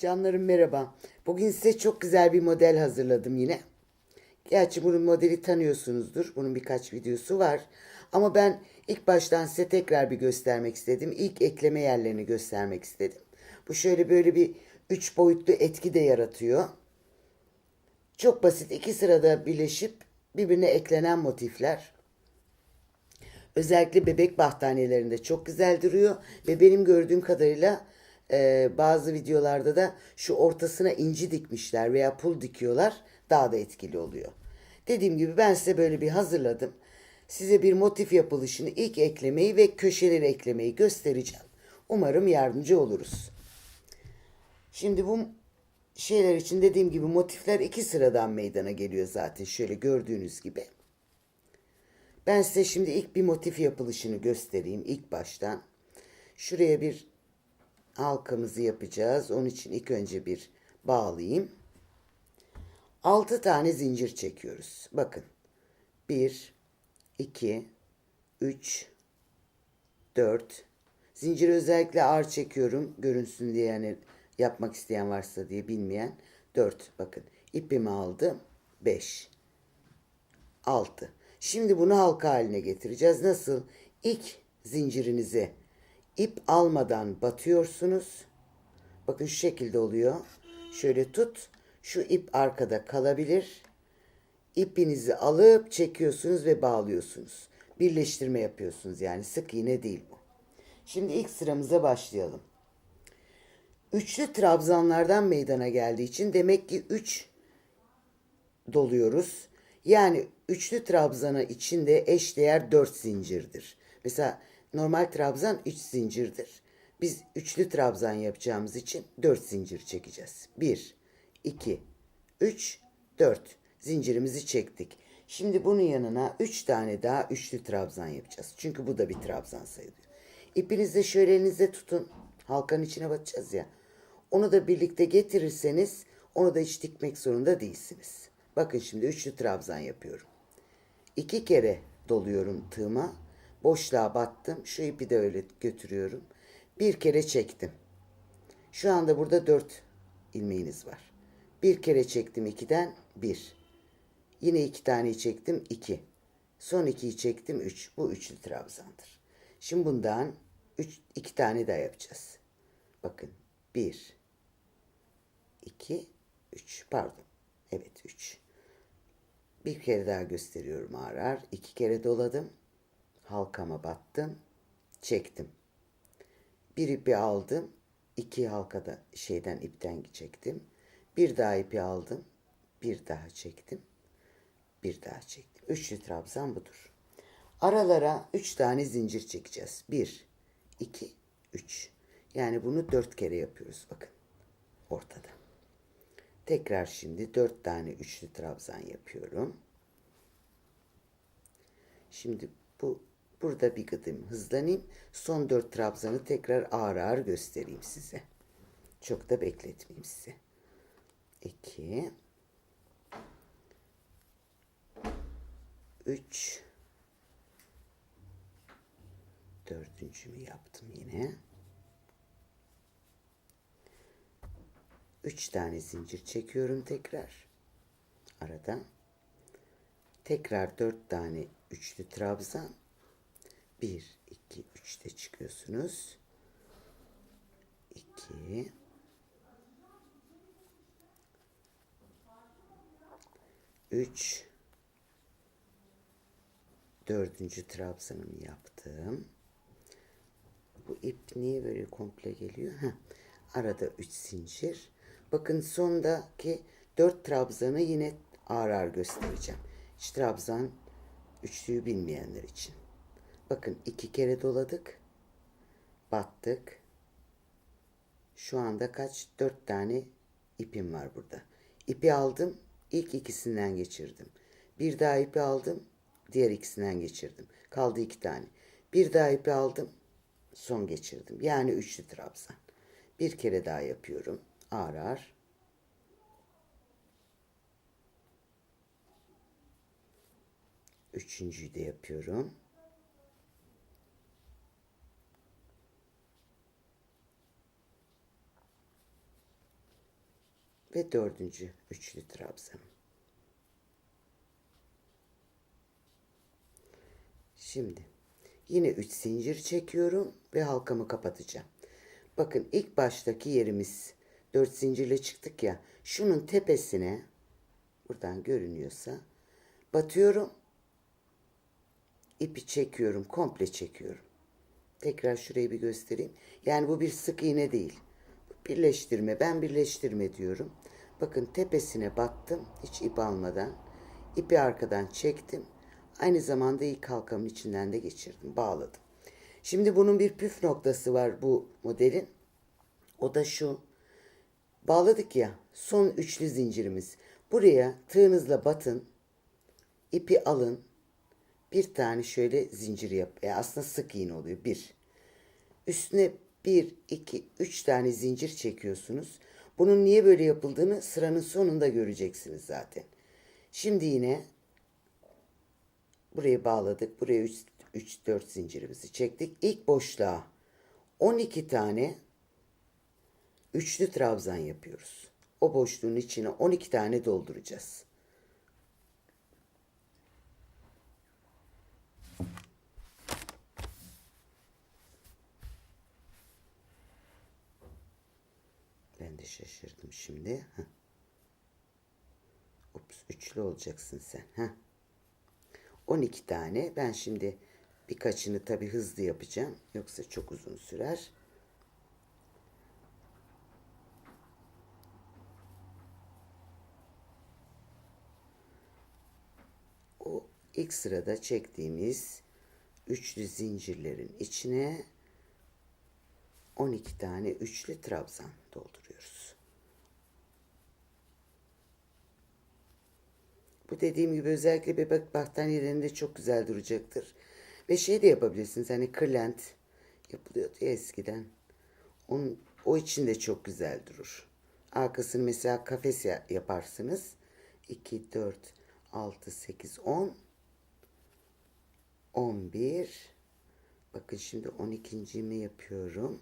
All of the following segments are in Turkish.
Canlarım merhaba. Bugün size çok güzel bir model hazırladım yine. Gerçi bunun modeli tanıyorsunuzdur. Bunun birkaç videosu var. Ama ben ilk baştan size tekrar bir göstermek istedim. İlk ekleme yerlerini göstermek istedim. Bu şöyle böyle bir üç boyutlu etki de yaratıyor. Çok basit iki sırada birleşip birbirine eklenen motifler. Özellikle bebek battaniyelerinde çok güzel duruyor ve benim gördüğüm kadarıyla e, bazı videolarda da şu ortasına inci dikmişler veya pul dikiyorlar daha da etkili oluyor. Dediğim gibi ben size böyle bir hazırladım. Size bir motif yapılışını ilk eklemeyi ve köşeleri eklemeyi göstereceğim. Umarım yardımcı oluruz. Şimdi bu şeyler için dediğim gibi motifler iki sıradan meydana geliyor zaten şöyle gördüğünüz gibi. Ben size şimdi ilk bir motif yapılışını göstereyim ilk baştan. Şuraya bir halkamızı yapacağız. Onun için ilk önce bir bağlayayım. 6 tane zincir çekiyoruz. Bakın. 1 2 3 4 Zinciri özellikle ağır çekiyorum. Görünsün diye yani yapmak isteyen varsa diye bilmeyen. 4 bakın. ipimi aldım. 5 6. Şimdi bunu halka haline getireceğiz. Nasıl? İlk zincirinizi ip almadan batıyorsunuz. Bakın şu şekilde oluyor. Şöyle tut. Şu ip arkada kalabilir. İpinizi alıp çekiyorsunuz ve bağlıyorsunuz. Birleştirme yapıyorsunuz yani sık iğne değil bu. Şimdi ilk sıramıza başlayalım. Üçlü trabzanlardan meydana geldiği için demek ki 3 doluyoruz. Yani üçlü trabzana içinde eşdeğer 4 zincirdir. Mesela normal trabzan 3 zincirdir. Biz üçlü trabzan yapacağımız için 4 zincir çekeceğiz. 1, 2, 3, 4 zincirimizi çektik. Şimdi bunun yanına 3 tane daha üçlü trabzan yapacağız. Çünkü bu da bir trabzan sayılıyor. İpinizi şöyle elinizde tutun. Halkanın içine batacağız ya. Onu da birlikte getirirseniz onu da hiç dikmek zorunda değilsiniz. Bakın şimdi üçlü trabzan yapıyorum. İki kere doluyorum tığıma. Boşluğa battım. Şu ipi de öyle götürüyorum. Bir kere çektim. Şu anda burada dört ilmeğiniz var. Bir kere çektim ikiden bir. Yine iki taneyi çektim iki. Son ikiyi çektim üç. Bu üçlü trabzandır. Şimdi bundan üç, iki tane daha yapacağız. Bakın bir, iki, üç. Pardon. Evet üç. Bir kere daha gösteriyorum ağır ağır. İki kere doladım. Halkama battım. Çektim. Bir ipi aldım. iki halkada şeyden ipten çektim. Bir daha ipi aldım. Bir daha çektim. Bir daha çektim. Üçlü trabzan budur. Aralara üç tane zincir çekeceğiz. Bir, iki, üç. Yani bunu dört kere yapıyoruz bakın. Ortada. Tekrar şimdi dört tane üçlü trabzan yapıyorum. Şimdi bu burada bir gıdım hızlanayım. Son dört trabzanı tekrar ağır ağır göstereyim size. Çok da bekletmeyeyim size. İki. Üç. Dördüncümü yaptım yine. Üç tane zincir çekiyorum tekrar. Arada. Tekrar dört tane üçlü trabzan. Bir, iki, üçte çıkıyorsunuz. İki. Üç. Dördüncü trabzanımı yaptım. Bu ip niye böyle komple geliyor? Heh. Arada 3 zincir. Bakın sondaki 4 trabzanı yine ağır ağır göstereceğim. Hiç trabzan üçlüyü bilmeyenler için. Bakın iki kere doladık. Battık. Şu anda kaç? 4 tane ipim var burada. İpi aldım. ilk ikisinden geçirdim. Bir daha ipi aldım. Diğer ikisinden geçirdim. Kaldı iki tane. Bir daha ipi aldım son geçirdim. Yani üçlü trabzan. Bir kere daha yapıyorum. Ağır ağır. Üçüncüyü de yapıyorum. Ve dördüncü üçlü trabzanım. Şimdi yine 3 zincir çekiyorum ve halkamı kapatacağım. Bakın ilk baştaki yerimiz 4 zincirle çıktık ya. Şunun tepesine buradan görünüyorsa batıyorum. ipi çekiyorum, komple çekiyorum. Tekrar şurayı bir göstereyim. Yani bu bir sık iğne değil. Birleştirme. Ben birleştirme diyorum. Bakın tepesine battım. Hiç ip almadan. İpi arkadan çektim. Aynı zamanda ilk halkamın içinden de geçirdim. Bağladım. Şimdi bunun bir püf noktası var bu modelin. O da şu. Bağladık ya. Son üçlü zincirimiz. Buraya tığınızla batın. ipi alın. Bir tane şöyle zincir yap. E aslında sık iğne oluyor. Bir. Üstüne bir, iki, üç tane zincir çekiyorsunuz. Bunun niye böyle yapıldığını sıranın sonunda göreceksiniz zaten. Şimdi yine buraya bağladık. Buraya 3, 3 4 zincirimizi çektik. İlk boşluğa 12 tane üçlü trabzan yapıyoruz. O boşluğun içine 12 tane dolduracağız. Ben de şaşırdım şimdi. Ups, üçlü olacaksın sen. Heh. 12 tane. Ben şimdi birkaçını tabi hızlı yapacağım. Yoksa çok uzun sürer. O ilk sırada çektiğimiz üçlü zincirlerin içine 12 tane üçlü trabzan dolduruyoruz. Bu dediğim gibi özellikle bebek battaniyelerinde çok güzel duracaktır. Ve şey de yapabilirsiniz hani kırlent yapılıyordu ya eskiden. Onun, o için de çok güzel durur. Arkasını mesela kafes ya- yaparsınız. 2, 4, 6, 8, 10, 11. Bakın şimdi 12.mi yapıyorum.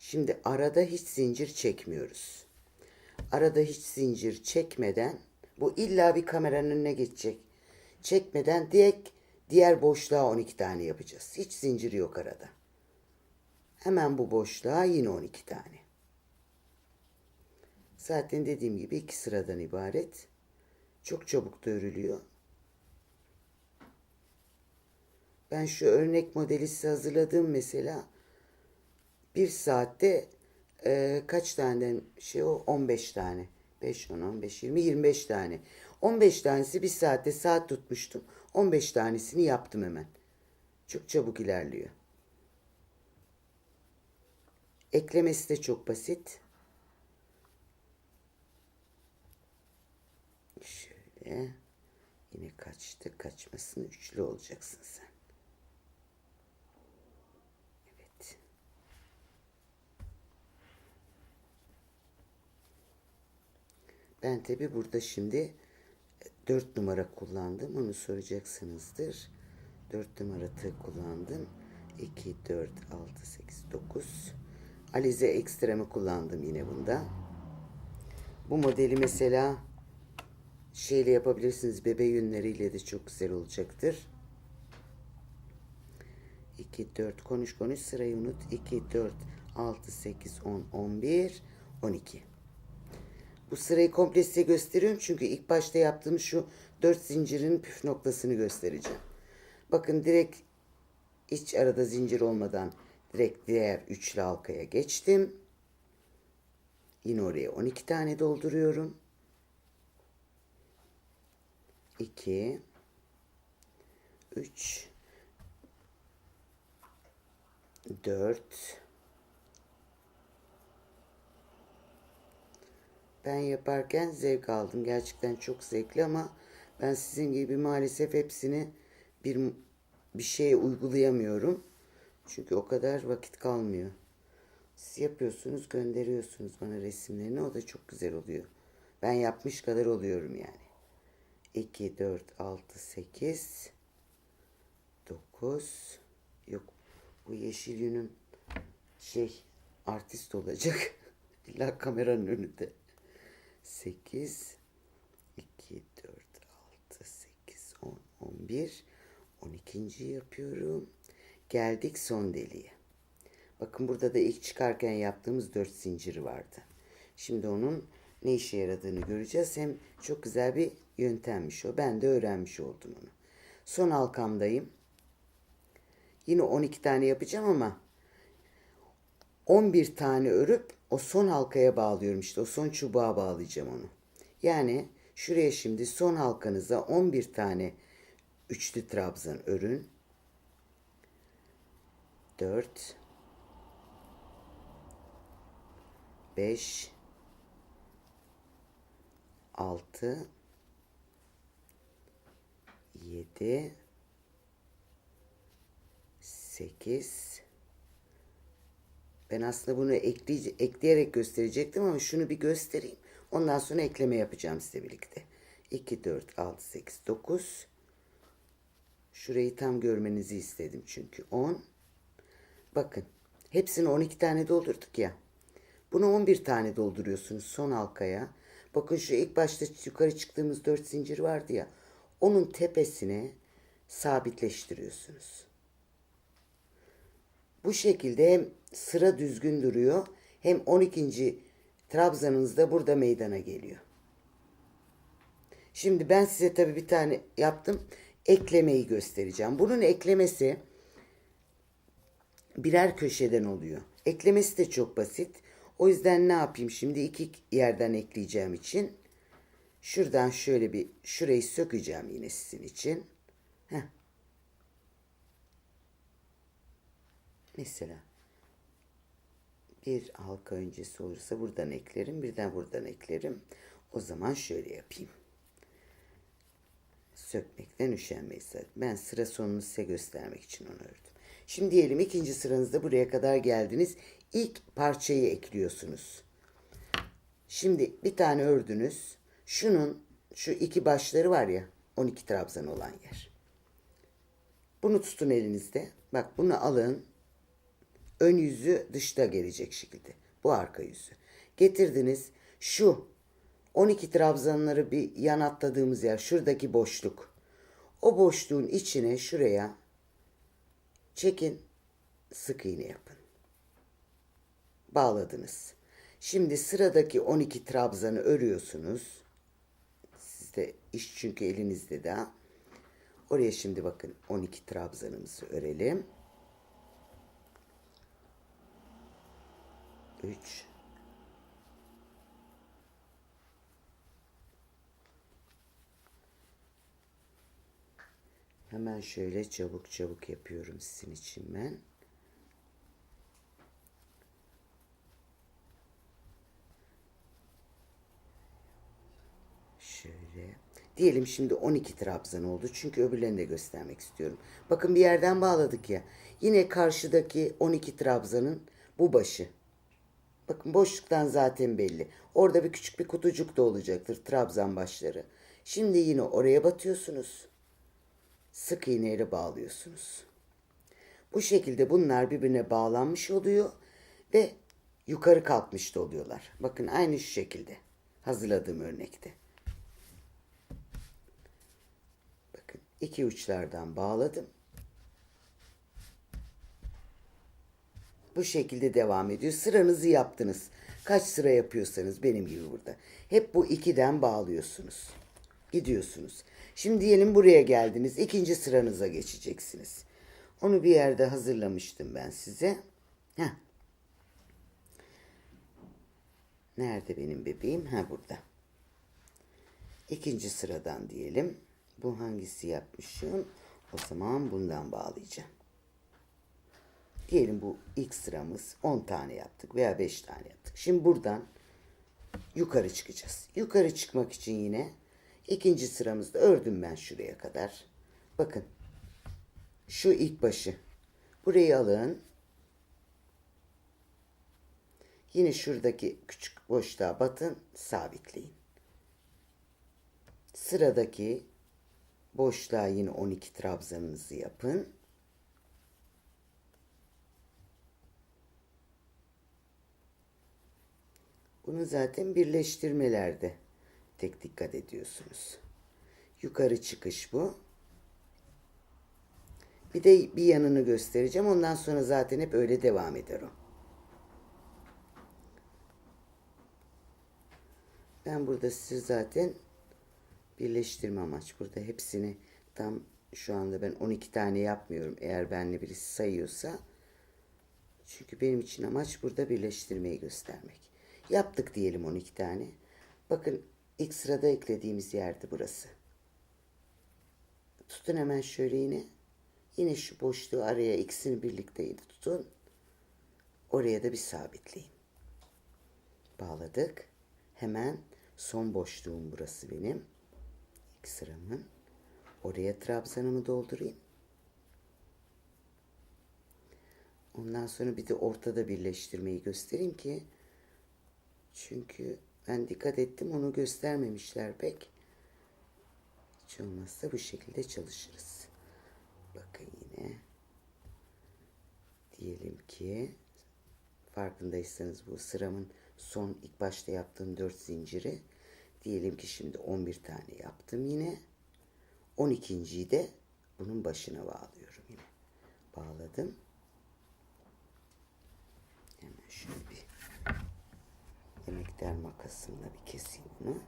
Şimdi arada hiç zincir çekmiyoruz. Arada hiç zincir çekmeden bu illa bir kameranın önüne geçecek. Çekmeden direkt diğer boşluğa 12 tane yapacağız. Hiç zincir yok arada. Hemen bu boşluğa yine 12 tane. Zaten dediğim gibi iki sıradan ibaret. Çok çabuk da örülüyor. Ben şu örnek modeli size hazırladığım mesela bir saatte e, kaç tane şey o? 15 tane. 5 10 15 20 25 tane. 15 tanesi bir saatte saat tutmuştum. 15 tanesini yaptım hemen. Çok çabuk ilerliyor. Eklemesi de çok basit. Şöyle. Yine kaçtı kaçmasın üçlü olacaksın sen Ben tabi burada şimdi 4 numara kullandım. Onu soracaksınızdır. 4 numara tığ kullandım. 2, 4, 6, 8, 9. Alize ekstremi kullandım yine bunda. Bu modeli mesela şeyle yapabilirsiniz. Bebe yünleriyle de çok güzel olacaktır. 2, 4 konuş konuş sırayı unut. 2, 4, 6, 8, 10, 11, 12. Bu sırayı komple size gösteriyorum çünkü ilk başta yaptığım şu dört zincirin püf noktasını göstereceğim. Bakın direkt hiç arada zincir olmadan direkt diğer üçlü halkaya geçtim. Yine oraya 12 tane dolduruyorum. 2 3 4 Ben yaparken zevk aldım. Gerçekten çok zevkli ama ben sizin gibi maalesef hepsini bir bir şeye uygulayamıyorum. Çünkü o kadar vakit kalmıyor. Siz yapıyorsunuz, gönderiyorsunuz bana resimlerini. O da çok güzel oluyor. Ben yapmış kadar oluyorum yani. 2, 4, 6, 8, 9. Yok bu yeşil yünüm şey artist olacak. İlla kameranın önünde. 8 2 4 6 8 10 11 12. yapıyorum. Geldik son deliğe. Bakın burada da ilk çıkarken yaptığımız 4 zinciri vardı. Şimdi onun ne işe yaradığını göreceğiz. Hem çok güzel bir yöntemmiş o. Ben de öğrenmiş oldum onu. Son halkamdayım. Yine 12 tane yapacağım ama 11 tane örüp o son halkaya bağlıyorum işte. O son çubuğa bağlayacağım onu. Yani şuraya şimdi son halkanıza 11 tane üçlü trabzan örün. 4 5 6 7 8 ben aslında bunu ekleye, ekleyerek gösterecektim ama şunu bir göstereyim. Ondan sonra ekleme yapacağım size birlikte. 2, 4, 6, 8, 9. Şurayı tam görmenizi istedim çünkü. 10. Bakın. Hepsini 12 tane doldurduk ya. Bunu 11 tane dolduruyorsunuz son halkaya. Bakın şu ilk başta yukarı çıktığımız 4 zincir vardı ya. Onun tepesine sabitleştiriyorsunuz. Bu şekilde hem sıra düzgün duruyor hem 12. trabzanınız da burada meydana geliyor. Şimdi ben size tabii bir tane yaptım. Eklemeyi göstereceğim. Bunun eklemesi birer köşeden oluyor. Eklemesi de çok basit. O yüzden ne yapayım şimdi iki yerden ekleyeceğim için şuradan şöyle bir şurayı sökeceğim yine sizin için. Heh. Mesela bir halka öncesi olursa buradan eklerim, birden buradan eklerim. O zaman şöyle yapayım. Sökmekten üşenmeyiz. Ben sıra sonunu size göstermek için onu ördüm. Şimdi diyelim ikinci sıranızda buraya kadar geldiniz. İlk parçayı ekliyorsunuz. Şimdi bir tane ördünüz. Şunun şu iki başları var ya 12 trabzan olan yer. Bunu tutun elinizde. Bak bunu alın. Ön yüzü dışta gelecek şekilde. Bu arka yüzü. Getirdiniz. Şu 12 trabzanları bir yan atladığımız yer. Şuradaki boşluk. O boşluğun içine şuraya çekin. Sık iğne yapın. Bağladınız. Şimdi sıradaki 12 trabzanı örüyorsunuz. Sizde iş çünkü elinizde daha. Oraya şimdi bakın 12 trabzanımızı örelim. 3 Hemen şöyle çabuk çabuk yapıyorum sizin için ben. Şöyle. Diyelim şimdi 12 trabzan oldu. Çünkü öbürlerini de göstermek istiyorum. Bakın bir yerden bağladık ya. Yine karşıdaki 12 trabzanın bu başı. Bakın boşluktan zaten belli. Orada bir küçük bir kutucuk da olacaktır trabzan başları. Şimdi yine oraya batıyorsunuz. Sık iğneyle bağlıyorsunuz. Bu şekilde bunlar birbirine bağlanmış oluyor ve yukarı kalkmış da oluyorlar. Bakın aynı şu şekilde hazırladığım örnekte. Bakın iki uçlardan bağladım. Bu şekilde devam ediyor. Sıranızı yaptınız. Kaç sıra yapıyorsanız benim gibi burada. Hep bu ikiden bağlıyorsunuz. Gidiyorsunuz. Şimdi diyelim buraya geldiniz. İkinci sıranıza geçeceksiniz. Onu bir yerde hazırlamıştım ben size. Heh. Nerede benim bebeğim? Ha burada. İkinci sıradan diyelim. Bu hangisi yapmışım? O zaman bundan bağlayacağım. Diyelim bu ilk sıramız 10 tane yaptık veya 5 tane yaptık. Şimdi buradan yukarı çıkacağız. Yukarı çıkmak için yine ikinci sıramızda ördüm ben şuraya kadar. Bakın şu ilk başı. Burayı alın. Yine şuradaki küçük boşluğa batın, sabitleyin. Sıradaki boşluğa yine 12 trabzanınızı yapın. Bunu zaten birleştirmelerde tek dikkat ediyorsunuz. Yukarı çıkış bu. Bir de bir yanını göstereceğim. Ondan sonra zaten hep öyle devam eder o. Ben burada size zaten birleştirme amaç. Burada hepsini tam şu anda ben 12 tane yapmıyorum. Eğer benle birisi sayıyorsa. Çünkü benim için amaç burada birleştirmeyi göstermek. Yaptık diyelim 12 tane. Bakın ilk sırada eklediğimiz yerdi burası. Tutun hemen şöyle yine. Yine şu boşluğu araya ikisini birlikte tutun. Oraya da bir sabitleyin. Bağladık. Hemen son boşluğum burası benim. İlk sıramın. Oraya trabzanımı doldurayım. Ondan sonra bir de ortada birleştirmeyi göstereyim ki çünkü ben dikkat ettim onu göstermemişler pek. Hiç olmazsa bu şekilde çalışırız. Bakın yine. Diyelim ki farkındaysanız bu sıramın son ilk başta yaptığım 4 zinciri. Diyelim ki şimdi 11 tane yaptım yine. 12.yi de bunun başına bağlıyorum yine. Bağladım. Hemen şöyle bir yemekler makasımla bir keseyim bunu.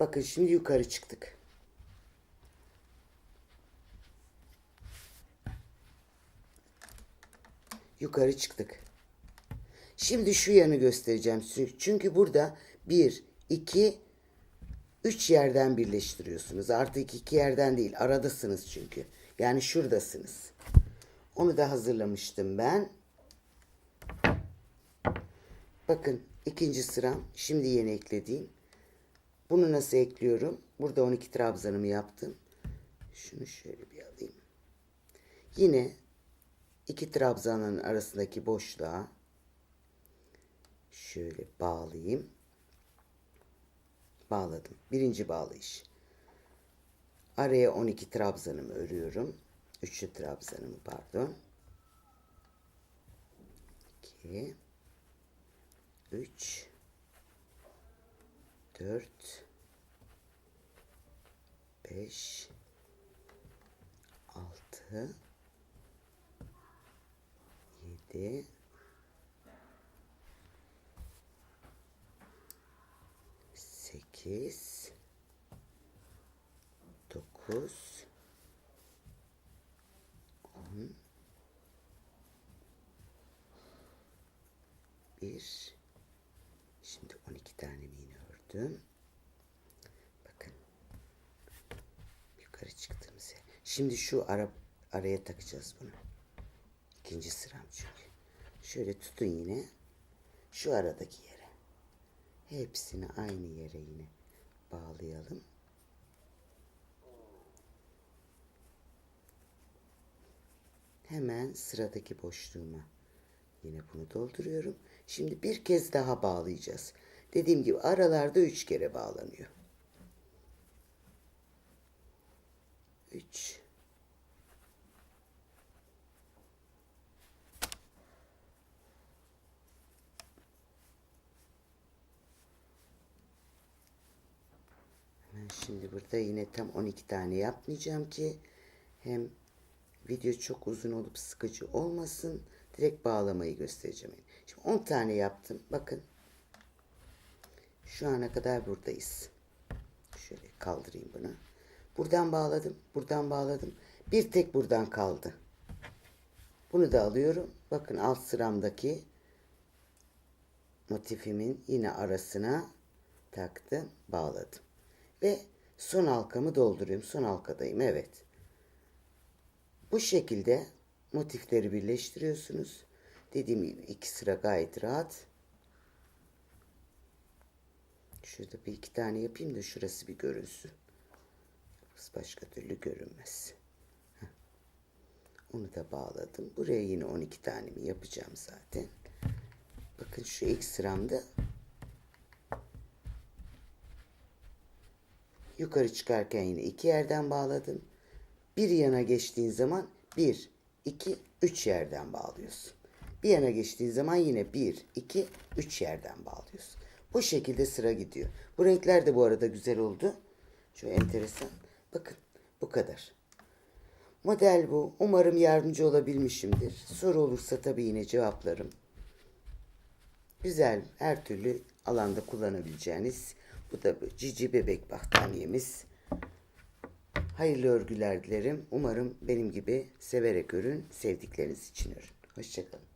Bakın şimdi yukarı çıktık. Yukarı çıktık. Şimdi şu yanı göstereceğim. Çünkü burada bir, iki, üç yerden birleştiriyorsunuz. Artık iki yerden değil. Aradasınız çünkü. Yani şuradasınız. Onu da hazırlamıştım ben. Bakın ikinci sıram. Şimdi yeni eklediğim. Bunu nasıl ekliyorum? Burada 12 trabzanımı yaptım. Şunu şöyle bir alayım. Yine iki trabzanın arasındaki boşluğa şöyle bağlayayım. Bağladım. Birinci bağlayış. Araya 12 trabzanımı örüyorum. Üçlü trabzanımı pardon. 2 3 4 5 6 7 8 9 10 1 Şimdi 12 tane yine ördüm. Bakın. Yukarı çıktığımız yer. Şimdi şu ara, araya takacağız bunu. İkinci sıram çünkü. Şöyle tutun yine. Şu aradaki yere. Hepsini aynı yere yine bağlayalım. Hemen sıradaki boşluğuma yine bunu dolduruyorum. Şimdi bir kez daha bağlayacağız. Dediğim gibi aralarda üç kere bağlanıyor. Üç. Şimdi burada yine tam 12 tane yapmayacağım ki hem video çok uzun olup sıkıcı olmasın. Direkt bağlamayı göstereceğim. Şimdi 10 tane yaptım. Bakın. Şu ana kadar buradayız. Şöyle kaldırayım bunu. Buradan bağladım. Buradan bağladım. Bir tek buradan kaldı. Bunu da alıyorum. Bakın alt sıramdaki motifimin yine arasına taktım. Bağladım. Ve son halkamı dolduruyorum. Son halkadayım. Evet. Bu şekilde motifleri birleştiriyorsunuz. Dediğim gibi iki sıra gayet rahat. Şurada bir iki tane yapayım da şurası bir görünsün. Başka türlü görünmez. Onu da bağladım. Buraya yine 12 tanemi yapacağım zaten. Bakın şu ilk sıramda yukarı çıkarken yine iki yerden bağladım. Bir yana geçtiğin zaman bir, 2, 3 yerden bağlıyorsun. Bir yana geçtiğin zaman yine 1, 2, 3 yerden bağlıyorsun. Bu şekilde sıra gidiyor. Bu renkler de bu arada güzel oldu. Şu enteresan. Bakın bu kadar. Model bu. Umarım yardımcı olabilmişimdir. Soru olursa tabii yine cevaplarım. Güzel, her türlü alanda kullanabileceğiniz. Bu da cici bebek battaniyemiz. Hayırlı örgüler dilerim. Umarım benim gibi severek örün, sevdikleriniz için örün. Hoşçakalın.